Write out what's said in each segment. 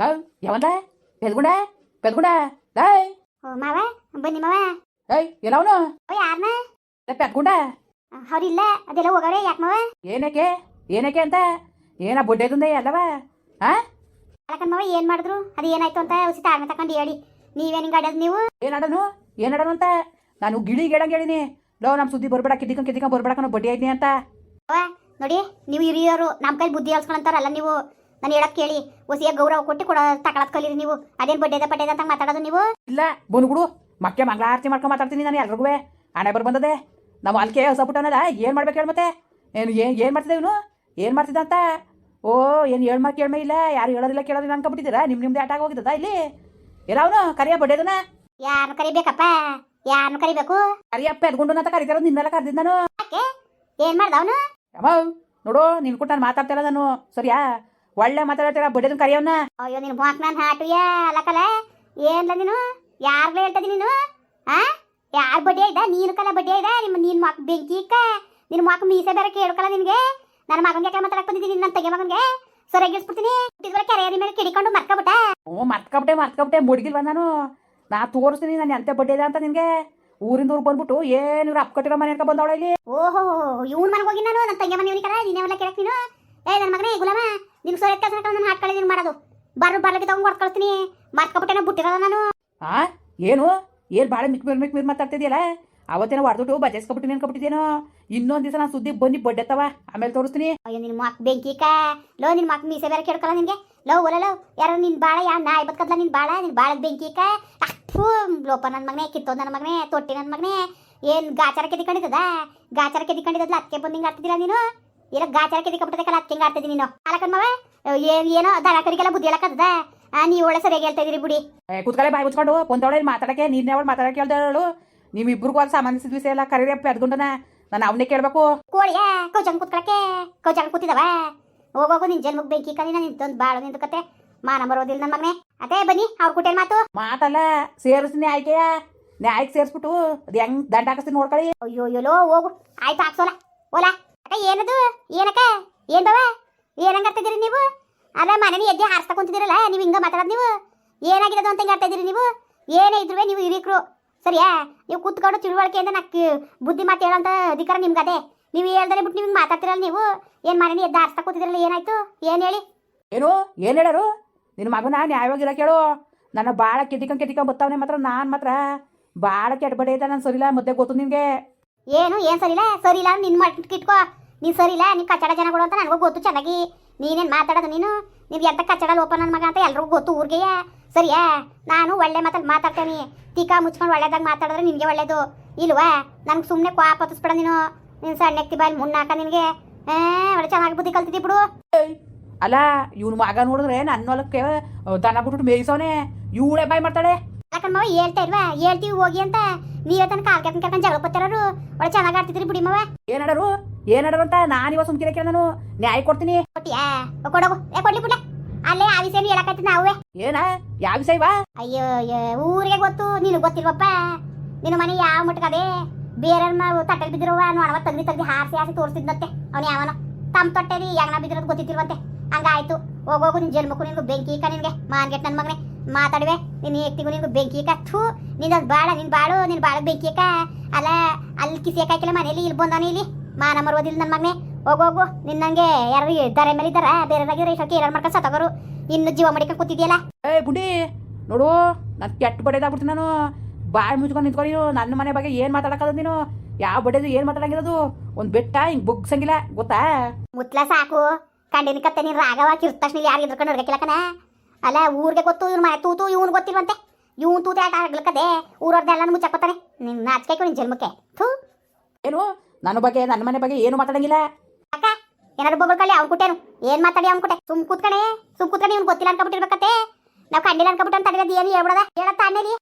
Love ಯಾವಂದ ಪೆದ್ಗುಂಡ ಪೆದ್ಗುಂಡ ಡಾಯ್ ಓ ಮಾವ ಬನ್ನಿ ಮಾವ ಏಯ್ ಎಲ್ಲವನು ಓ ಯಾರನ್ನ ಪೆದ್ಗುಂಡ ಅವ್ರಿಲ್ಲ ಅದೆಲ್ಲ ಹೋಗವ್ರೆ ಯಾಕೆ ಮಾವ ಏನಕ್ಕೆ ಏನಕ್ಕೆ ಅಂತ ಏನ ಬೊಡ್ಡೆದುಂದೆ ಎಲ್ಲವ ಹಾ ಅಲಕನ್ ಮಾವ ಏನ್ ಮಾಡಿದ್ರು ಅದು ಏನಾಯ್ತು ಅಂತ ಉಸಿ ತಾಳ್ಮೆ ತಕೊಂಡು ಹೇಳಿ ನೀವೇನು ಹಿಂಗ್ ಆಡೋದು ನೀವು ಏನಾಡನು ಏನಾಡನು ಅಂತ ನಾನು ಗಿಳಿ ಗಿಡಂಗೆ ಹೇಳಿನಿ ಲೋ ನಮ್ಮ ಸುದ್ದಿ ಬರ್ಬೇಡ ಕಿದ್ದಿಕೊಂಡ್ ಕಿದ್ದಿಕೊಂಡ್ ಬರ್ಬೇಡ ಕಣ ಬಡ್ಡಿ ಅಂತ ಅವ್ವ ನೋಡಿ ನೀವು ಹಿರಿಯರು ನಮ್ಮ ಕೈ ಬುದ್ಧಿ ಹೇಳ್ಸ್ಕೊಳಂತಾರಲ್ಲ ನೀವು ನಾನು ಹೇಳಕ್ ಕೇಳಿ ಹೊಸಿಯ ಗೌರವ ಕೊಟ್ಟು ಕೊಡ ತಗೊಳತ್ ಕಲೀರಿ ನೀವು. ಅದೇನ್ ಬಡ್ಡೆದ ಪಡ್ಡೆದ ಅಂತ ಮಾತಾಡೋದು ನೀವು? ಇಲ್ಲ ಬನ್ಗುಡು ಮಕ್ಕೆ ಮಂಗಳಾರತಿ ಮಾಡ್ಕೊಂಡು ಮಾತಾಡ್ತೀನಿ ನಾನು ಎಲ್ರಿಗೂ ಹಣೆ ಬರ್ ಬಂದದೆ. ನಾವು ಅಲ್ಕೆ ಹೊಸ ಪುಟ್ಟನಲ್ಲ ಏನು ಮಾಡ್ಬೇಕು ಹೇಳ್ ಮತ್ತೆ? ಏನು ಏನು ಏನು ಮಾಡ್ತಿದ್ದೆ ಇವನು? ಏನು ಮಾಡ್ತಿದ್ದ ಅಂತ? ಓ ಏನು ಹೇಳ್ ಮಾತು ಕೇಳ್ಮೆ ಇಲ್ಲ ಯಾರು ಹೇಳೋದಿಲ್ಲ ಕೇಳೋದಿಲ್ಲ ಅನ್ಕೊಬಿಟ್ಟಿದ್ದೀರಾ ನಿಮ್ಮ ನಿಮ್ದು ಆಟ ಹೋಗಿದ್ದದ ಇಲ್ಲಿ? ಎಲ್ಲ ಅವನು ಕರಿಯ ಬಡ್ಡೆದನ? ಯಾರು ಕರಿಬೇಕಪ್ಪ? ಯಾರನ್ನು ಕರಿಬೇಕು? ಕರಿಯಪ್ಪ ಎದ್ಕೊಂಡು ಅಂತ ಕರಿತಾರ ನಿನ್ನೆಲ್ಲ ಕರೆದಿದ್ದ ನಾನು. ಏನ್ ಮಾಡ್ದ ಅವನು? ನೋಡು ನಿನ್ ಕೊಟ್ಟು ನಾನು ಮಾತಾಡ್ತಿಲ್ಲ ನಾನು. ಸರಿಯಾ? ಒಳ್ಳೆ ಮಾತಾಡ್ತೀರ ಬಡ್ಡೆದನ್ ಕರಿಯವನ್ನ ಅಯ್ಯೋ ನೀನು ಬಾಕ್ ನಾನು ಹಾಟುಯ ಅಲ್ಲಕಲ ಏನ್ಲ ನೀನು? ಯಾರ್ಗ ಹೇಳ್ತದಿ ನೀನು? ಆ? ಯಾರ್ ಬಡ್ಡಿ ಆಯ್ದ ನೀನು ಕಲ ಬಡ್ಡಿ ಆಯ್ದ ನಿಮ್ಮ ನೀನ್ ಮಾಕ್ ಬೆಂಕಿ ಇಕ್ಕ? ನಿನ್ನ ಮಾಕ್ ಮೀಸೆ ಬೇರೆ ಕೇಳ್ಕಲ್ಲ ನಿನ್ಗೆ? ನನ್ನ ಮಗನ್ಗೆ ಯಾಕೆ ಮಾತಾಡಕ್ ಬಂದಿದ್ದೀನಿ ನನ್ನ ತೆಗೆ ಮಗನ್ಗೆ? ಸರಿಯಾಗಿಸ್ಬಿಡ್ತೀನಿ ಹುಟ್ಟಿದ್ರೆ ಕೆರೆಯ ಮೇಲೆ ಕಿಡಿಕೊಂಡು ಮರ್ಕೊಬಿಟ್ಟ. ಹ್ಞೂ ಮರ್ತ್ಕೊಬಿಟ್ಟೆ ಮರ್ತ್ಕೊಬಿಟ್ಟೆ ಮುಡ್ಗಿಲ್ವ ನಾನು? ನಾ ತೋರಿಸ್ತೀನಿ ನಾನು ಎಂತ ಬಡ್ಡಿ ಇದೆ ಅಂತ ನಿನಗೆ? ಊರಿಂದ ಊರಿಗೆ ಬಂದ್ಬಿಟ್ಟು ಏನು ಇವ್ರು ಅಪ್ಕಟ್ಟಿರೋ ಮನೆ ಅನ್ಕೊ ಬಂದವಳ ಇಲ್ಲಿ? ಓಹೋ ಇವನ್ ಮನೆಗೆ ಹೋಗಿ ನಾನು? ನನ್ನ ತಂಗಿ ಮನೆ ಕರ? ನೀನೆಲ್ಲ ಕೇಳಕ್ ನೀನು? ಏ ನನ್ನ ಮಗನೇ ಗುಲಾಮ. ನಿನ್ ಸೊರೆ ಕೆಲಸ ನನ್ನ ಹಾಟ್ಕೊಳ್ಳಿ ನೀನು ಮಾಡೋದು. ಬರ್ರು ಬರ್ಲಕ್ಕೆ ತಗೊಂಡ್ ಕೊಡ್ಕೊಳ್ತೀನಿ ಮರ್ಕೊಬಿಟ್ಟೆ ಬಿಟ್ಟಿರಲ್ಲ ನಾನು. ಆ? ಏನು? ಏನು ಭಾಳ ಮಿಕ್ ಮಿರ್ ಮಿಕ್ ಮಿರ್ ಮಾತಾಡ್ತಿದ್ಯಲ್ಲ? ಅವತ್ತೇನೋ ಹೊಡೆದ್ಬಿಟ್ಟು ಬಜಾಯಿಸ್ಕೊಬಿಟ್ಟಿನಿ ಅನ್ಕೊಬಿಟ್ಟಿದ್ದೇನೋ ಇನ್ನೊಂದು ದಿವಸ ನಾನು ಸುದ್ದಿ ಬಂದು ಬಡ್ಡೆತ್ತವ ಆಮೇಲೆ ತೋರಿಸ್ತೀನಿ. ಅಯ್ಯೋ ನಿನ್ನ ಮಾಕ್ ಬೆಂಕಿ ಕಾ. ಲೋ ನಿನ್ನ ಮಾಕ್ ಮೀಸೆ ಬೇರೆ ಕೇಳ್ಕೊಲ್ಲ ನಿನಗೆ. ಲೋ ಓಲ ಲೋ ಯಾರೋ ನಿನ್ನ ಬಾಳ ಯಾ ನಾಯಿ ಬದುಕದ್ಲ ನಿನ್ನ ಬಾಳ ನಿನ್ನ ಬಾಳ ಬೆಂಕಿ ಕಾ. ಅಷ್ಟು ಲೋಪ ನನ್ನ ಮಗನೇ ಕಿತ್ತೋ ನನ್ನ ಮಗನೇ ತೊಟ್ಟಿ ನನ್ನ ಮಗನೇ. ಏನ್ ಗಾಚಾರ ಕೆದಿಕೊಂಡಿದ್ದದ? ಗಾಚಾರ ಕೆದಿಕೊಂಡಿದ್ದಲ್ಲ ಅದಕ್ಕೆ ಬಂದು ಹಿಂಗೆ ಆಡ್ತಿದ್ದಿಲ್ಲ ನೀನು? ಇಲ್ಲ ಗಾಚಾರ ಕೆದಿಕೊಂಡ್ಬಿಟ್ಟದಕ್ಕಲ್ಲ ಹಿಂಗೆ ಆಡ್ತಿದ್ದೀನಿ ನೀನು. ಅಲಕನ್ ಮಾವ ಏನ್ ಏನೋ ದನ ಕರಿಗೆಲ್ಲ ಬುದ್ಧಿ ಹೇಳಕ್ಕದ ನೀವು ಒಳ್ಳೆ ಸರಿಯಾಗಿ ಹೇಳ್ತಾ ಇದೀರಿ ಬಿಡಿ. ಕುತ್ಕಲೆ ಬಾಯಿ ಮುಚ್ಕೊಂಡು ಒಂದವಳೆ ಮಾತಾಡಕ್ಕೆ ನೀನೇ ಅವಳು ಮಾತಾಡಕ್ಕೆ ನಿಮ್ ನಿಮ್ಮಿಬ್ರಿಗೂ ಅಲ್ಲಿ ಸಂಬಂಧಿಸಿದ ವಿಷಯ ಎಲ್ಲ ಕರೀರಪ್ಪ ಎದ್ಕೊಂಡನ ನಾನು ಅವನೇ ಕೇಳಬೇಕು. ಕೋಳಿಯ ಕೌಚಂಗ್ ಕೂತ್ಕೊಳಕ್ಕೆ ಕೌಚಂಗ್ ಕೂತಿದವ. ಹೋಗೋಗು ನಿನ್ ಜನ್ಮಕ್ ಬೆಂಕಿ ಕಲಿನ ನಿಂತೊಂದು ಬಾಳ ನಿಂತು ಕತೆ ಮಾನ ಬರೋದಿಲ್ಲ ನನ್ನ ಮಗನೇ. ಅದೇ ಬನ್ನಿ ಅವ್ರ ಕುಟೇನ್ ಮಾತು. ಮಾತಲ್ಲ ಸೇರಿಸ್ತೀನಿ ಆಯ್ಕೆಯ ನ್ಯಾಯಕ್ಕೆ ಸೇರಿಸ್ಬಿಟ್ಟು ಅದು ಹೆಂಗ್ ದಂಡ ಹಾಕಿಸ್ತೀನಿ ನೋಡ್ಕೊಳ್ಳಿ ಅಯ್ಯೋ ಅಯ್ಯೋ ಹೋಗು. ಆಯ್ತು ಹಾಕ್ಸೋಲ ಓಲ ಏನಕ್ಕ? ಏನ್ ಬವ? ಏನಂಗಾಡ್ತಿದ್ದೀರಿ ನೀವು? ಅಲ್ಲ ಮನೇಲಿ ಎದ್ದೆ ಹಾರಿಸ್ತಾ ಕುಂತಿದ್ದೀರಲ್ಲ ನೀವು ಹಿಂಗ ಮಾತಾಡೋದು ನೀವು? ಏನಾಗಿರೋದು ಅಂತ ಹಿಂಗೆ ಆಡ್ತಾ ನೀವು? ಏನೇ ಇದ್ರು ನೀವು ಹಿರಿಕರು. ಸರಿಯಾ? ನೀವು ಕೂತ್ಕೊಂಡು ತಿಳುವಳಿಕೆಯಿಂದ ನಕ್ಕೆ ಬುದ್ಧಿ ಮಾತು ಹೇಳೋಂಥ ಅಧಿಕಾರ ನಿಮ್ಗೆ ಅದೇ ನೀವು ಹೇಳ್ದರೆ ಬಿಟ್ಟು ನಿಮ್ಗೆ ಮಾತಾಡ್ತಿರಲ್ಲ ನೀವು? ಏನು ಮನೇಲಿ ಎದ್ದೆ ಹಾರಿಸ್ತಾ ಕೂತಿದ್ದೀರಲ್ಲ ಏನಾಯ್ತು? ಏನು ಹೇಳಿ? ಏನು? ಏನು ಹೇಳರು? ನಿನ್ನ ಮಗನ ನ್ಯಾಯವಾಗಿರೋ ಕೇಳು. ನನ್ನ ಭಾಳ ಕೆದಿಕೊಂಡ್ ಕೆದಿಕೊಂಡ್ ಬತ್ತವನೆ ಮಾತ್ರ ನಾನು ಮಾತ್ರ. ಭಾಳ ಕೆಟ್ಟ ಬಡ ನಾನು ಸರಿಲ್ಲ ಮುದ್ದೆ ಗೊತ್ತು ನಿನಗೆ. ಏನು? ಏನು ಸರಿಲ್ಲ ಸರಿಲ್ಲ ನಿನ್ನ ಮಟ್ಟಿಗೆ ಇಟ್ಕೋ ನೀನ್ ಸರಿಲ್ಲ ನೀನು ಕಚ್ಚಡ ಜನಗಳು ಅಂತ ನನಗೂ ಗೊತ್ತು ಚೆನ್ನಾಗಿ. ನೀನೇನ್ ಮಾತಾಡೋದು ನೀನು? ನೀವು ಎಂತ ಕಚ್ಚಡ ಓಪನ್ ನನ್ನ ಮಗ ಅಂತ ಎಲ್ರಿಗೂ ಗೊತ್ತು ಊರಿಗೆ ಸರಿಯಾ? ನಾನು ಒಳ್ಳೆ ಮಾತಲ್ಲಿ ಮಾತಾಡ್ತೇನೆ. ತೀಕಾ ಮುಚ್ಕೊಂಡು ಒಳ್ಳೇದಾಗ ಮಾತಾಡಿದ್ರೆ ನಿನಗೆ ಒಳ್ಳೇದು. ಇಲ್ವಾ? ನನಗೆ ಸುಮ್ಮನೆ ಹೊತ್ತಿಸ್ಬೇಡ ನೀನು. ನೀನು ಸಣ್ಣಕ್ತಿ ಬಾಯಿ ಮುನ್ನಾಕ ನಿನಗೆ. ಒಳ್ಳೆ ಚೆನ್ನಾಗಿ ಬುದ್ಧಿ ಕಲ್ತಿದ್ದಿ ಬಿಡು. ಅಲ್ಲ ಇವ್ನು ಮಗ ನೋಡಿದ್ರೆ ನನ್ನ ಹೊಲಕ್ಕೆ ದನ ಬಿಟ್ಬಿಟ್ಟು ಮೇಯಿಸೋನೆ. ಇವಳೇ ಬಾಯಿ ಮಾಡ್ತಾಳೆ. ಯಾಕಂದ್ ಮಾವ ಹೇಳ್ತಾ ಇಲ್ವಾ? ಹೇಳ್ತೀವಿ ಹೋಗಿ ಅಂತ. ನೀವೇ ತನಕ ಕಾಲ್ ಕೆತ್ತನ್ ಕರ್ಕೊಂಡು ಜಗಳ ಪತ್ತಾರು ಒಳ್ಳೆ ಚೆನ್ನಾಗಿ ಆಡ್ತಿದ್ರಿ ಬಿಡಿ ಮಾವ. ಏನಾಡರು ಏನಾಡರು ಅಂತ? ನಾನು ಇವಾಗ ಸುಮ್ಕಿರ ಕೇಳ ನಾನು. ನ್ಯಾಯ ಕೊಡ್ತೀನಿ. ಕೊಟ್ಟಿಯಾ? ಕೊಡೋಗು ಏ ಕೊಡ್ಲಿ ಬಿಡ್ಲೆ ಅಲ್ಲೇ ಆ ವಿಷಯ ಹೇಳಕತ್ತಿ ನಾವೇ. ಏನ? ಯಾವ ವಿಷಯವಾ ಅಯ್ಯೋ ಅಯ್ಯೋ, ಊರಿಗೆ ಗೊತ್ತು. ನೀನು ಗೊತ್ತಿಲ್ವಪ್ಪ? ನಿನ್ನ ಮನೆ ಯಾವ ಮುಟ್ಕದೆ ಬೇರೆ ತಟ್ಟೆ ಬಿದ್ದಿರುವ? ನೋಡವ ತಗ್ದಿ ತಗ್ದಿ ಹಾರಿಸಿ ಹಾರಿಸಿ ತೋರಿಸಿದ್ನತ್ತೆ ಅವನು ಯಾವನ. ತಮ್ಮ ತೊಟ್ಟೆರಿ ಯಾಗನ ಬಿದ್ದಿರೋದು ಹಂಗ ಹಂಗಾಯ್ತು. ಹೋಗೋಗು ನಿನ್ ಜನ್ಮಕ್ಕೂ ನಿನ್ಗೂ ಬೆಂಕಿ ಈಕ ನಿನ್ಗೆ. ಮಾನ್ಗೆಟ್ ನನ್ನ ಮಗನೇ. ಮಾತಾಡುವೆ. ನಿನ್ನ ಹೆಕ್ತಿಗೂ ನಿನ್ಗೂ ಬೆಂಕಿ ಈಕ. ಥೂ ನಿನ್ನ ಬಾಳ ನಿನ್ ಬಾಳು ನಿನ್ ಬಾಳ ಬೆಂಕಿ ಈಕ. ಅಲ್ಲ ಅಲ್ಲಿ ಕಿಸಿ ಕಾಯ್ಕಿಲ್ಲ ಮನೇಲಿ ಇಲ್ಲಿ ಬಂದಾನೆ ಇಲ್ಲಿ. ಮಾನ ಮರೋದಿಲ್ಲ ನನ್ನ ಹೋಗು ಹೋಗು. ನಿನ್ನಂಗೆ ಯಾರು ಇದ್ದಾರೆ ಮೇಲೆ ಇದ್ದಾರೆ. ಬೇರೆ ಇಷ್ಟಕ್ಕೆ ಏನಾರು ಮಾಡ್ಕೊಂಡು ಸತ್ತೋಗರು ಇನ್ನು ಜೀವ ಮಡಿಕ ಕೂತಿದ್ಯಲ್ಲ? ಏ ಗುಡಿ ನೋಡು ನಾನು ಕೆಟ್ಟ ಬಡೇದಾಗ್ಬಿಡ್ತೀನಿ ನಾನು. ಬಾಯಿ ಮುಚ್ಕೊಂಡು ನಿಂತ್ಕೊಂಡು ನೀನು ನನ್ನ ಮನೆ ಬಗ್ಗೆ ಏನು ಮಾತಾಡಕ್ಕದ ನೀನು. ಯಾವ ಬಡೇದು ಏನು ಮಾತಾಡಂಗಿರೋದು? ಒಂದು ಬೆಟ್ಟ ಹಿಂಗೆ ಬುಗ್ಸಂಗಿಲ್ಲ ಗೊತ್ತಾ? ಮುತ್ಲ ಸಾಕು. ಕಂಡಿನ ಕತ್ತೆ ನೀನು ರಾಗವ ಕಿರ್ತಕ್ಷಣ ಯಾರು ಇದ್ರಕೊಂಡು ಹೊಡ್ಬೇಕಿಲ್ಲಕನ ಅಲ್ಲ ಊರಿಗೆ ಗೊತ್ತು ಇವ್ನ ಮನೆ ತೂತು ಇವ್ನು ಗೊತ್ತಿಲ್ವಂತೆ? ಇವ್ನು ತೂತೆ ಆಟ ಆಗ್ಲಿಕ್ಕದೆ ಊರವ್ರದ್ದೆಲ್ಲ ಮುಚ್ಚಾಕೋತಾನೆ ನಿನ್ನ ನಾಚಿಕೆ ನಿನ್ನ ಜನ್ಮಕ್ಕೆ. ಥೂ. ಏನು? ನನ್ನ ಬಗ್ಗೆ ನನ್ನ ಮನೆ ಬಗ್ಗೆ ಏನು ಮಾತಾಡಂಗಿಲ್ಲ. ಅಕ್ಕ ಏನಾದ್ರು ಬೊಬ್ಬಲ್ ಕಳ್ಳಿ ಅವ್ನು ಕುಟೇನು ಏನ್ ಮಾತಾಡಿ ಅವ್ನು ಕುಟೆ ಸುಮ್ ಕೂತ್ಕಣೆ ಸುಮ್ ಕೂತ್ಕಣೆ ಇವ್ನು ಗೊತ್ತಿಲ್ಲ ಅನ್ಕೊಬಿಟ್ಟಿರ್ಬೇಕತ್ತೆ. ನಾವು ಕಂಡಿಲ್ಲ ಅನ್ಕೊಬಿಟ್ಟು ಅಂತ ತಡೆಯೋದು ಏನು ಹೇಳ್ಬಿಡದ? ಹೇಳತ್ತ ಅನ್ನೇಲಿ?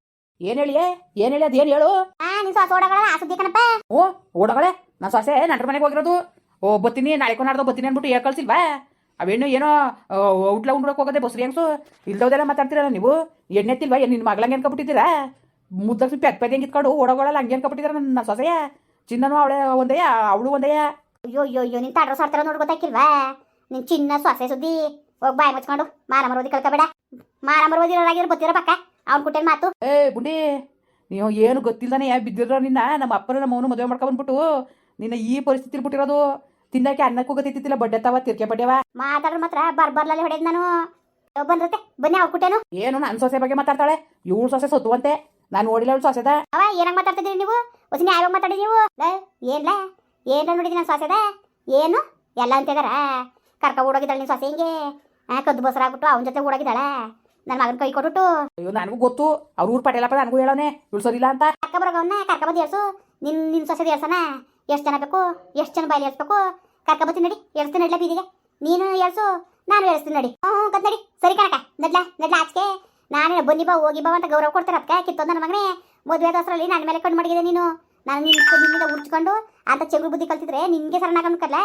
ಏನು ಹೇಳಿ ಏನ್ ಹೇಳಿ ಅದು ಏನು ಹೇಳು? ಆ ನಿನ್ ಸೊಸ ಓಡಗಳ ಆ ಸುದ್ದಿ ಕಣಪ್ಪ. ಓ ಓಡಗಳೇ ನನ್ನ ಸೊಸೆ ನಂಟ್ರ ಮನೆಗೆ ಹೋಗಿರೋದು. ಓ ಬತ್ತೀನಿ ನಾಳೆ ನಾಡ್ದು ಬತ್ತೀನಿ ಅನ್ಬಿಟ್ಟು ಹೇಳಿ ಕಳ್ಸಿಲ್ವಾ? ಅವೇನು ಏನೋ ಔಟ್ಲ ಉಂಡ್ರಕ್ಕೆ ಹೋಗೋದೆ ಬಸ್ರಿ ಹೆಂಗ್ಸು? ಇಲ್ದೋದೆಲ್ಲ ಮಾತಾಡ್ತೀರಲ್ಲ ನೀವು? ಎಣ್ಣೆತ್ತಿಲ್ವಾ ಏನು ನಿನ್ನ ಮಗಳಂಗೆ ಅನ್ಕೊಬಿಟ್ಟಿದ್ದೀರಾ? ಮುದ್ದಕ್ಕೆ ಪೆದ್ ಪೆದ್ ಹೆಂಗೆ ಇತ್ಕೊಂಡು ಓಡೋಗಳಲ್ಲ ಹಂಗೆ ಅನ್ಕೊಬಿಟ್ಟಿದ್ದೀರ ನನ್ನ ಸೊಸೆಯ? ಚಿನ್ನನು ಅವಳೆ ಒಂದಯ್ಯ ಅವಳು ಒಂದಯ್ಯ ಅಯ್ಯೋ ಅಯ್ಯೋ ಅಯ್ಯೋ ನಿನ್ ತಾಡ್ರ ಸಾರ್ತಾರ ನೋಡಿ ಗೊತ್ತಾಕಿಲ್ವಾ ನಿನ್ ಚಿನ್ನ ಸೊಸೆ ಸುದ್ದಿ. ಹೋಗಿ ಬಾಯಿ ಮುಚ್ಕೊಂಡು ಮಾರಾಮರೋದಿ ಮರೋದಿ ಕಳ್ಕೊಬೇಡ ಮರ್ವದಿರೋರಾಗಿರೋ ಬತ್ತಿರೋ ಪಕ್ಕ. ಅವ್ನ ಕುಟ್ಟೇನ್ ಮಾತು. ಏ ಬುಡಿ ನೀವು ಏನು ಗೊತ್ತಿಲ್ಲದಾನೆ ಯಾ ಬಿದ್ದಿರೋ ನಿನ್ನ? ನಮ್ಮ ಅಪ್ಪನ ನಮ್ಮ ಅವನು ಮದುವೆ ಮಾಡ್ಕೊಂಡ್ಬಿಟ್ಟು ನಿನ್ನ ಈ ಪರಿಸ್ಥಿತಿ ಬಿಟ್ಟಿರೋದು. ತಿನ್ನಕ್ಕೆ ಅನ್ನಕ್ಕೂ ಗೊತ್ತಿತ್ತಿಲ್ಲ ಬಡ್ಡೆ ತಾವ ತಿರ್ಕೆ ಬಡ್ಡೆವ. ಮಾತಾಡ್ರ ಮಾತ್ರ ಬರ್ ಬರ್ಲಲ್ಲಿ ಹೊಡೆದ್ ನಾನು. ಬಂದ್ರತೆ ಬನ್ನಿ ಅವ್ರ ಕುಟ್ಟೇನು ಏನು ನನ್ನ ಸೊಸೆ ಬಗ್ಗೆ ಮಾತಾಡ್ತಾಳೆ? ಇವಳು ಸೊಸೆ ಸೊತ್ತುವಂತೆ. ನಾನು ನೋಡಿಲ್ಲ ಅವಳು ಸೊಸೆದ. ಅವ ಏನಂಗ್ ಮಾತಾಡ್ತಿದ್ದೀರಿ ನೀವು? ಹೊಸಿನ ಯಾವಾಗ ಮಾತಾಡಿ ನೀವು ಏನ್ಲ? ಏನ್ಲ ನೋಡಿದಿ ನನ್ನ ಸೊಸೆದ? ಏನು? ಎಲ್ಲ ಅಂತಿದಾರ ಕರ್ಕ ಓಡೋಗಿದ್ದಾಳೆ ನೀನು ಸೊಸೆ ಹಿಂಗೆ? ಆ, ಕದ್ದು ಬಸರಾಗ್ಬಿಟ್ಟು ಅವನ ಜೊತೆ ಓಡೋಗಿದ್ದಾಳೆ. ನನ್ನ ಮಗನ ಕೈ ಕೊಟ್ಟು ಅಯ್ಯೋ ನನಗೂ ಗೊತ್ತು. ಅವ್ರ ಊರು ಪಟೇಲಪ್ಪ ನನಗೂ ಹೇಳೋನೆ. ಸರಿಲ್ಲ ಅಂತ. ಕರ್ಕ ಬರೋಗವನ್ನ ಕರ್ಕ ಬಂದು ಏರ್ಸು ನಿನ್ ನಿನ್ ಸೊಸೆದ ಏರ್ಸನ ಎಷ್ಟು ಜನ ಬೇಕು? ಎಷ್ಟು ಜನ ಬಾಯಲ್ಲಿ ಏರ್ಸ್ಬೇಕು ಕರ್ಕ ಬರ್ತೀನಿ ನಡಿ. ಏರ್ಸ್ತೀನಿ ನಡ್ಲ ಬೀದಿಗೆ. ನೀನು ಏರ್ಸು ನಾನು ಏರ್ಸ್ತೀನಿ ನಡಿ. ಹ್ಞೂ ಕತ್ ನಡಿ. ಸರಿ ಕಣಕ ನಡ್ಲ ನಡ್ಲ ಆಚೆ ನಾನೇ ಬನ್ನಿ ಬಾ, ಹೋಗಿ ಬಾ ಅಂತ ಗೌರವ ಕೊಡ್ತಾರೆ ಅದಕ್ಕೆ. ಕಿತ್ತೋದು ನನ್ನ ಮಗನೇ, ಮದುವೆ ದಸರಲ್ಲಿ ನನ್ನ ಮೇಲೆ ಕಣ್ಣು ಮಾಡಿದೆ ನೀನು. ನಾನು ನಿನ್ನ ನಿನ್ನಿಂದ ಉಡ್ಚ್ಕೊಂಡು ಅಂತ ಚಗುರು ಬುದ್ಧಿ ಕಲ್ತಿದ್ರೆ ನಿನಗೆ ಸರಣಾಗನ್ಕಲ್ಲ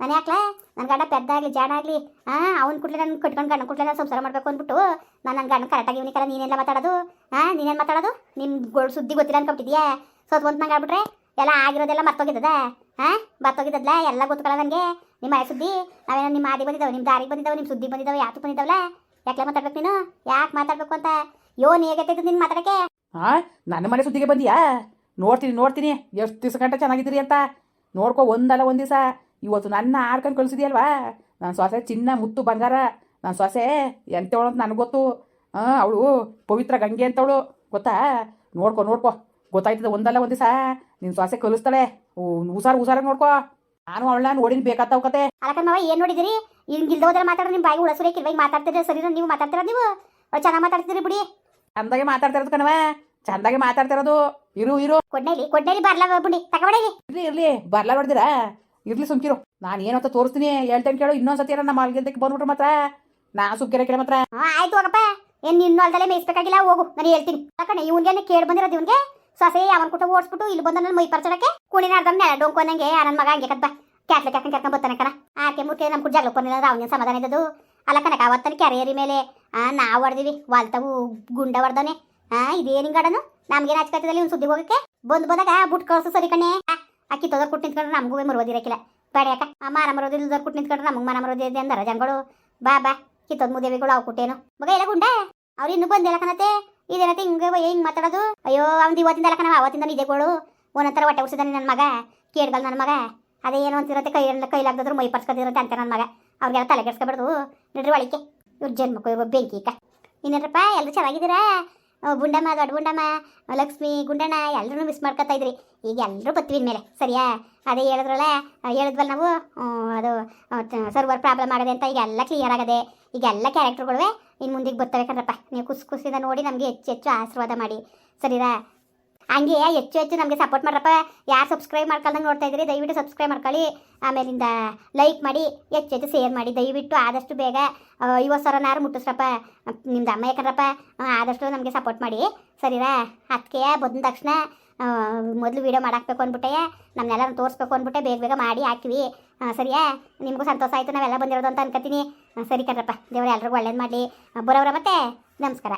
ನಾನು ಯಾಕ್ಲ ನನ್ನ ಗಂಡ ಪೆದ್ದಾಗಲಿ ಜಾಣ ಆಗಲಿ ಹಾಂ ಅವ್ನ ಕುಟ್ಲೆ ನನ್ನ ಕಟ್ಕೊಂಡು ಗಂಡ ಕುಟ್ಲೆ ನಾನು ಸಂಸಾರ ಮಾಡಬೇಕು ಅಂದ್ಬಿಟ್ಟು ನಾನು ನನ್ನ ಗಂಡ ಕರೆಕ್ಟಾಗಿ ಇವನಿಕಲ್ಲ ನೀನೆಲ್ಲ ಮಾತಾಡೋದು. ಹಾಂ ನೀನೇನು ಮಾತಾಡೋದು? ನಿಮ್ಮ ಸುದ್ದಿ ಗೊತ್ತಿಲ್ಲ ಅನ್ಕೊಬಿಟ್ಟಿದ್ಯಾ? ಸೋತ್ ಒಂದು ನಂಗೆ ಆಗ್ಬಿಟ್ರೆ ಎಲ್ಲ ಆಗಿರೋದೆಲ್ಲ ಮರ್ತೋಗಿದ್ದದ? ಹಾಂ ಮರ್ತೋಗಿದ್ದಲ್ಲ ಎಲ್ಲ ಗೊತ್ತಲ್ಲ ನನಗೆ? ನಿಮ್ಮ ಸುದ್ದಿ? ನಾವೇನೋ ನಿಮ್ಮ ಆದಿ ಬಂದಿದ್ದಾವೆ, ನಿಮ್ಮ ದಾರಿಗೆ ಬಂದಿದ್ದಾವೆ, ನಿಮ್ಮ ಸುದ್ದಿ ಬಂದಿದ್ದಾವೆ ಯಾತಕ್ಕೆ ಬಂದಿದ್ದಾವಲ್ಲ? ಯಾಕೆ ಮಾತಾಡ್ಬೇಕು ನೀನು? ಯಾಕೆ ಮಾತಾಡ್ಬೇಕು ಅಂತ? ಯೋ ಹೇಗೈತೆ ನಿನ್ನ ಮಾತಾಡಕ್ಕೆ? ಹಾ ನನ್ನ ಮನೆ ಸುದ್ದಿಗೆ ಬಂದಿಯಾ? ನೋಡ್ತೀನಿ ನೋಡ್ತೀನಿ. ಎಷ್ಟು ದಿವಸ ಗಂಟೆ ಚೆನ್ನಾಗಿದ್ದೀರಿ ಅಂತ. ನೋಡ್ಕೊ ಒಂದಲ್ಲ ಒಂದು ದಿವಸ ಇವತ್ತು ನನ್ನ ಆಡ್ಕೊಂಡು ಕಳಿಸಿದ್ಯಲ್ವಾ? ನನ್ನ ಸೊಸೆ ಚಿನ್ನ ಮುತ್ತು ಬಂಗಾರ. ನನ್ನ ಸೊಸೆ ಎಂತವಳು ಅಂತ ನನಗೆ ಗೊತ್ತು. ಹಾಂ ಅವಳು ಪವಿತ್ರ ಗಂಗೆ ಅಂತವಳು. ಗೊತ್ತಾ? ನೋಡ್ಕೊ ನೋಡ್ಕೊ. ಗೊತ್ತಾಯ್ತದೆ ಒಂದಲ್ಲ ಒಂದು ದಿವಸ ನಿನ್ನ ಸೊಸೆ ಕಲಿಸ್ತಾಳೆ. ಹುಷಾರು ಹುಷಾರಾಗಿ ನೋಡ್ಕೊ. ನಾನು ಅವಳನ್ನ ನೋಡಿನ ಬೇಕಾಗ್ತಾವ ಕತೆ ಏನು ನೋಡಿದಿರಿ? ಹಿಂಗೆ ಇಲ್ದೋದ್ರೆ ಮಾತಾಡೋ ನಿಮ್ಮ ಬಾಯಿ ಉಳಸುರೇ ಕಿಲ್ವಾಗಿ ಮಾತಾಡ್ತಿದ್ರೆ ಸರಿ ನೀವು ಮಾತಾಡ್ತೀರ ನೀವು? ಚೆನ್ನಾಗಿ ಮಾತಾಡ್ತೀರಿ ಬಿಡಿ. ಚಂದಾಗೆ ಮಾತಾಡ್ತಿರೋದು ಕಣವ ಚಂದಾಗೆ ಮಾತಾಡ್ತಿರೋದು. ಇರು ಇರು. ಕೊಡ್ನೇಲಿ ಕೊಡ್ನೇಲಿ ಬರ್ಲ ಬಿಡಿ ತಗೊಬೇಡಿ. ಇರ್ಲಿ ಇರ್ಲಿ. ಬರ್ಲಾ ಬಿಡ್ದಿರ ಇರ್ಲಿ ಸುಮ್ಕಿರು. ನಾನು ಏನಂತ ತೋರಿಸ್ತೀನಿ ಹೇಳ್ತೇನೆ ಕೇಳು. ಇನ್ನೊಂದ್ಸತಿ ಸತಿ ನಮ್ಮ ಅಲ್ಗೆಂತಕ್ಕೆ ಬಂದ್ಬಿಟ್ರೆ ಮಾತ್ರ. ನಾ ಸುಮ್ಕಿರ ಕೇಳ ಮಾತ್ರ. ಆಯ್ತು ಹೋಗಪ್ಪ. ಏನ್ ನಿನ್ನ ಹೊಲದಲ್ಲೇ ಮೇಯಿಸ್ಬೇಕಾಗಿಲ್ಲ ಹೋಗು. ನಾನು ಹೇಳ್ತೀನಿ. ಯಾಕಂದ್ರೆ ಇವನ್ಗೆ ಕೇಳಿ ಬಂದಿರೋದು ಇವನ್ಗೆ? ಸೊಸೆ ಅವನ್ ಕುಟ ಓಡಿಸ್ಬಿಟ್ಟು ಇಲ್ಲಿ ಬಂದ ನನ್ನ ಮೈ ಪರ್ಚಡಕ್ಕೆ ಕುಣಿನ ಅರ್ಧ ನೆಲ ಡೊಂಕೋನಂಗೆ ನನ್ನ ಮಗ ಹಂಗೆ ಕದ್ಬ ಕ್ಯಾಟ್ಲೆ ಕರ್ಕೊಂಡ್ ಕರ್ಕೊಂಡ್ ಬರ್ತಾನೆ ಕಣ? ಆಕೆ ಮುಖ್ಯ ನಮ್ಮ ಕುಡ್ ಜಗಳ ಕೊನಿಲ್ಲ ಅವನಿಗೆ ಸಮಾಧಾನ ಇದ್ದದು ಅಲ್ಲ ಕನಕ ಅವತ್ತನ ಕ್ಯಾರಿಯರಿ ಮೇಲೆ. ನಾವು ಹೊಡೆದಿವಿ ವಾಲ್ತವು ಗುಂಡ ಹೊಡ್ದವನೆ. ಹಾ ಇದೇನು ಗಾಡನು ನಮ್ಗೆ ನಾಚಿಕತ್ತದಲ್ಲಿ ಒಂದು ಸುದ್ದಿ ಹೋಗಕ್ಕೆ? ಬಂದ್ ಬಂದಾಗ ಬುಟ್ ಕಳ್ಸು ಸರಿ ಕಣೆ. ಅಕ್ಕಿ ತೊದರ್ ಕುಟ್ ನಿಂತ್ಕೊಂಡ್ರೆ ನಮಗೂ ಮರುವುದಿರಕ್ಕಿಲ್ಲ ಬೇಡ ಯಾಕ? ಆ ಮಾರ ಮರೋದಿ ಇಲ್ದರ್ ಕುಟ್ ನಿಂತ್ಕೊಂಡ್ರೆ ನಮಗೆ ಮನ ಮರೋದಿ ಇದೆ ಅಂದಾರ ಜನಗಳು ಬಾ ಬಾ ಕಿತ್ತೋದ್ ಮುದೇವಿಗಳು ಅವು ಕುಟ್ಟೇನು. ಮಗ, ಎಲ್ಲ ಗುಂಡ? ಅವ್ರು ಇನ್ನೂ ಬಂದಿಲ್ಲ ಕಣತೆ ಇದೇನತ್ತೆ ಹಿಂಗೆ ಹಿಂಗ್ ಮಾತಾಡೋದು. ಅಯ್ಯೋ ಅವ್ನು ಇವತ್ತಿಂದ ಕಣ ಅವತ್ತಿಂದ ನಿಜಗಳು ಒಂದೊಂಥರ ಹೊಟ್ಟೆ ಉಡ್ಸಿದಾನೆ ನನ್ನ ಮಗ ಕೇಳ್ಗಲ್ ನನ್ನ ಮಗ. ಅದೇ ಏನು ಅಂತಿರತ್ತೆ ಕೈ ಕೈಲಾಗ್ದಾದ್ರು ಮೈ ಪರ್ಸ್ಕೊತಿರತ್ತೆ ಅಂತ ನನ್ನ ಮಗ. ಅವ್ರಿಗೆಲ್ಲ ತಲೆ ಕೆಡ್ಸ್ಕೊಬಾರ್ದು ನಡ್ರಿ ಒಳಿಕೆ ಇವ್ರ ಜನ್ಮಕ್ಕೂ ಇವ್ರ ಬೆಂಕಿ ಇಕ್ಕ ಇನ್ನೇನಪ್ಪ ಎಲ್ಲರೂ ಚೆನ್ನಾಗಿದ್ದೀರಾ? ಗುಂಡಮ್ಮ ದೊಡ್ಡ ಗುಂಡಮ್ಮ ಲಕ್ಷ್ಮಿ, ಗುಂಡಣ್ಣ ಎಲ್ಲರೂ ಮಿಸ್ ಮಾಡ್ಕೊತಾ ಇದ್ರಿ. ಈಗ ಎಲ್ಲರೂ ಬತ್ತೀವಿ ಮೇಲೆ ಸರಿಯಾ? ಅದೇ ಹೇಳಿದ್ರಲ್ಲ ಹೇಳಿದ್ವಲ್ಲ ನಾವು? ಅದು ಸರ್ವರ್ ಪ್ರಾಬ್ಲಮ್ ಆಗದೆ ಅಂತ ಈಗ ಎಲ್ಲ ಕ್ಲಿಯರ್ ಆಗದೆ. ಈಗ ಎಲ್ಲ ಕ್ಯಾರೆಕ್ಟರ್ಗಳು ಇನ್ನು ಮುಂದಿಗೆ ಬರ್ತವೆ ಕಣ್ರಪ್ಪ. ನೀವು ಖುಷಿ ಖುಷಿಯಿಂದ ನೋಡಿ, ನಮಗೆ ಹೆಚ್ಚು ಹೆಚ್ಚು ಆಶೀರ್ವಾದ ಮಾಡಿ. ಸರಿರಾ? ಹಂಗೆ ಹೆಚ್ಚು ಹೆಚ್ಚು ನಮಗೆ ಸಪೋರ್ಟ್ ಮಾಡ್ರಪ್ಪ. ಯಾರು ಸಬ್ಸ್ಕ್ರೈಬ್ ಮಾಡ್ಕೊಳ್ದಂಗೆ ನೋಡ್ತಾ ಇದ್ದೀರಿ, ದಯವಿಟ್ಟು ಸಬ್ಸ್ಕ್ರೈಬ್ ಮಾಡ್ಕೊಳ್ಳಿ. ಆಮೇಲಿಂದ ಲೈಕ್ ಮಾಡಿ, ಹೆಚ್ಚು ಹೆಚ್ಚು ಶೇರ್ ಮಾಡಿ. ದಯವಿಟ್ಟು ಆದಷ್ಟು ಬೇಗ ಇವತ್ತು ಸರನಾರು ಮುಟ್ಟಿಸ್ರಪ್ಪ. ನಿಮ್ದು ಅಮ್ಮ ಯಾಕಂದ್ರಪ್ಪ? ಆದಷ್ಟು ನಮಗೆ ಸಪೋರ್ಟ್ ಮಾಡಿ. ಸರಿರಾ ಅದಕ್ಕೆ ಬಂದ ತಕ್ಷಣ ಮೊದಲು ವೀಡಿಯೋ ಮಾಡಾಕ್ಬೇಕು ಅಂದ್ಬಿಟ್ಟೆ. ನಮ್ಮನ್ನೆಲ್ಲ ತೋರಿಸ್ಬೇಕು ಅಂದ್ಬಿಟ್ಟೆ. ಬೇಗ ಬೇಗ ಮಾಡಿ ಹಾಕಿವಿ ಸರಿಯಾ? ನಿಮಗೂ ಸಂತೋಷ ಆಯಿತು. ನಾವೆಲ್ಲ ಬಂದಿರೋದು ಅಂತ ಅನ್ಕೋತೀನಿ ಸರಿ ಕಣ್ರಪ್ಪ. ದೇವರು, ಎಲ್ರಿಗೂ ಒಳ್ಳೇದು ಮಾಡಲಿ. ಬರೋವ್ರ ಮತ್ತೆ? ನಮಸ್ಕಾರ.